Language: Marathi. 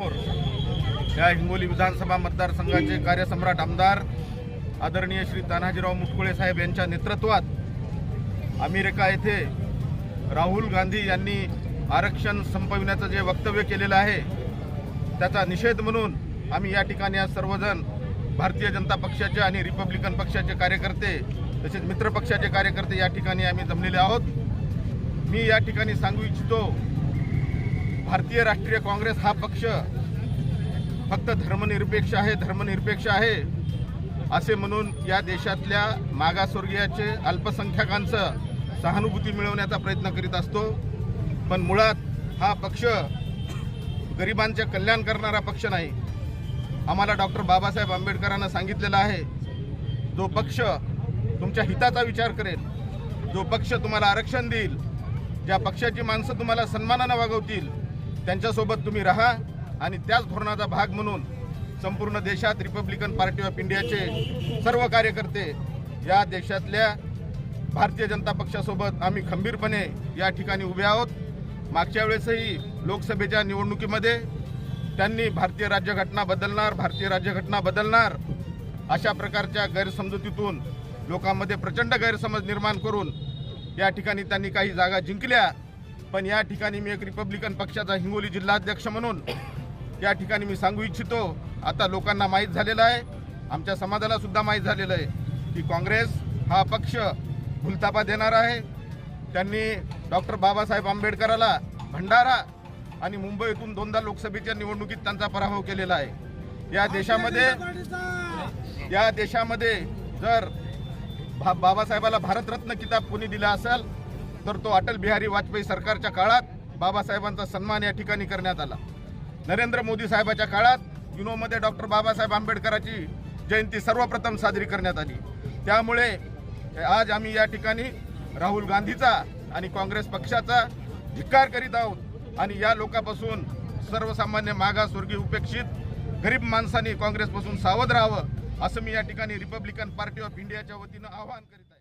या हिंगोली विधानसभा मतदारसंघाचे कार्यसम्राट आमदार आदरणीय श्री तानाजीराव मुटकुळे साहेब यांच्या नेतृत्वात अमेरिका येथे राहुल गांधी यांनी आरक्षण संपविण्याचं जे वक्तव्य केलेलं आहे त्याचा निषेध म्हणून आम्ही या ठिकाणी आज सर्वजण भारतीय जनता पक्षाचे आणि रिपब्लिकन पक्षाचे कार्यकर्ते तसेच मित्रपक्षाचे कार्यकर्ते या ठिकाणी आम्ही जमलेले आहोत. मी या ठिकाणी सांगू इच्छितो भारतीय राष्ट्रीय काँग्रेस हा पक्ष फक्त धर्मनिरपेक्ष आहे धर्मनिरपेक्ष आहे असे म्हणून या देशातल्या मागासवर्गीयाचे अल्पसंख्याकांचं सहानुभूती मिळवण्याचा प्रयत्न करीत असतो. पण मुळात हा पक्ष गरिबांचे कल्याण करणारा पक्ष नाही. आम्हाला डॉक्टर बाबासाहेब आंबेडकरांना सांगितलेलं आहे जो पक्ष तुमच्या हिताचा विचार करेल जो पक्ष तुम्हाला आरक्षण देईल ज्या पक्षाची माणसं तुम्हाला सन्मानानं वागवतील त्यांच्यासोबत तुम्ही राहा आणि त्याच धोरणाचा भाग म्हणून संपूर्ण देशात रिपब्लिकन पार्टी ऑफ इंडियाचे सर्व कार्यकर्ते या देशातल्या भारतीय जनता पक्षासोबत आम्ही खंबीरपणे या ठिकाणी उभे आहोत. मागच्या वेळेसही लोकसभेच्या निवडणुकीमध्ये त्यांनी भारतीय राज्यघटना बदलणार भारतीय राज्यघटना बदलणार अशा प्रकारच्या गैरसमजुतीतून लोकांमध्ये प्रचंड गैरसमज निर्माण करून या ठिकाणी त्यांनी काही जागा जिंकल्या. पण या ठिकाणी मी एक रिपब्लिकन पक्षाचा हिंगोली जिल्हाध्यक्ष म्हणून या ठिकाणी मी सांगू इच्छितो आता लोकांना माहीत झालेलं आहे आमच्या समाजाला सुद्धा माहीत झालेलं आहे की काँग्रेस हा पक्ष भुलतापा देणार आहे. त्यांनी डॉक्टर बाबासाहेब आंबेडकराला भंडारा आणि मुंबईतून दोनदा लोकसभेच्या निवडणुकीत त्यांचा पराभव केलेला आहे. या देशामध्ये या देशामध्ये जर भा बाबासाहेबाला भारतरत्न किताब कोणी दिला असेल तर तो अटल बिहारी वाजपेयी सरकारच्या काळात बाबासाहेबांचा सन्मान या ठिकाणी करण्यात आला. नरेंद्र मोदी साहेबाच्या काळात युनोमध्ये डॉक्टर बाबासाहेब आंबेडकराची जयंती सर्वप्रथम साजरी करण्यात आली. त्यामुळे आज आम्ही या ठिकाणी राहुल गांधीचा आणि काँग्रेस पक्षाचा धिक्कार करीत आहोत आणि या लोकांपासून सर्वसामान्य मागासवर्गीय उपेक्षित गरीब माणसांनी काँग्रेसपासून सावध राहावं असं मी या ठिकाणी रिपब्लिकन पार्टी ऑफ इंडियाच्या वतीनं आवाहन करीत